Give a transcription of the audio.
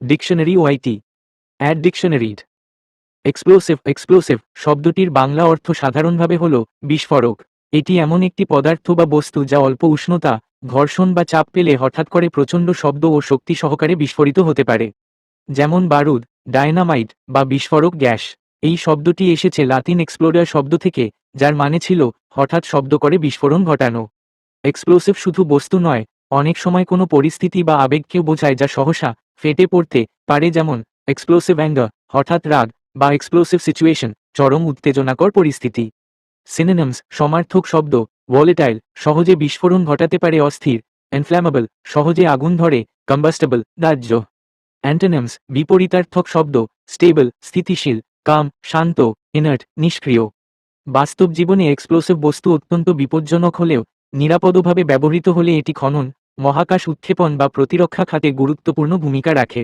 Dictionary ওয়াইটি অ্যাড ডিকশনারিড এক্সপ্লোসিভ এক্সপ্লোসিভ শব্দটির বাংলা অর্থ সাধারণভাবে হল বিস্ফোরক। এটি এমন একটি পদার্থ বা বস্তু যা অল্প উষ্ণতা, ঘর্ষণ বা চাপ পেলে হঠাৎ করে প্রচণ্ড শব্দ ও শক্তি সহকারে বিস্ফোরিত হতে পারে। যেমন বারুদ, ডায়নামাইট বা বিস্ফোরক গ্যাস। এই শব্দটি এসেছে লাতিন এক্সপ্লোডার শব্দ থেকে, যার মানে ছিল হঠাৎ শব্দ করে বিস্ফোরণ ঘটানো। এক্সপ্লোসিভ শুধু বস্তু নয়, অনেক সময় কোনো পরিস্থিতি বা আবেগকেও বোঝায় যা সহসা ফেটে পড়তে পারে যেমন এক্সপ্লোসিভ অ্যাঙ্গার হঠাৎ রাগ বা এক্সপ্লোসিভ সিচুয়েশন চরম উত্তেজনাকর পরিস্থিতি। সিনোনিমস সমার্থক শব্দ ভোলেটাইল সহজে বিস্ফোরণ ঘটাতে পারে অস্থির ইনফ্ল্যামেবল সহজে আগুন ধরে কম্বাস্টেবল দাহ্য। অ্যান্টোনিমস বিপরীতার্থক শব্দ স্টেবল স্থিতিশীল কাম শান্ত ইনার্ট নিষ্ক্রিয়। বাস্তব জীবনে এক্সপ্লোসিভ বস্তু অত্যন্ত বিপজ্জনক হলেও, নিরাপদভাবে ব্যবহৃত হলে এটি খনন মহাকাশ উৎক্ষেপণ বা প্রতিরক্ষা খাতে গুরুত্বপূর্ণ ভূমিকা রাখে।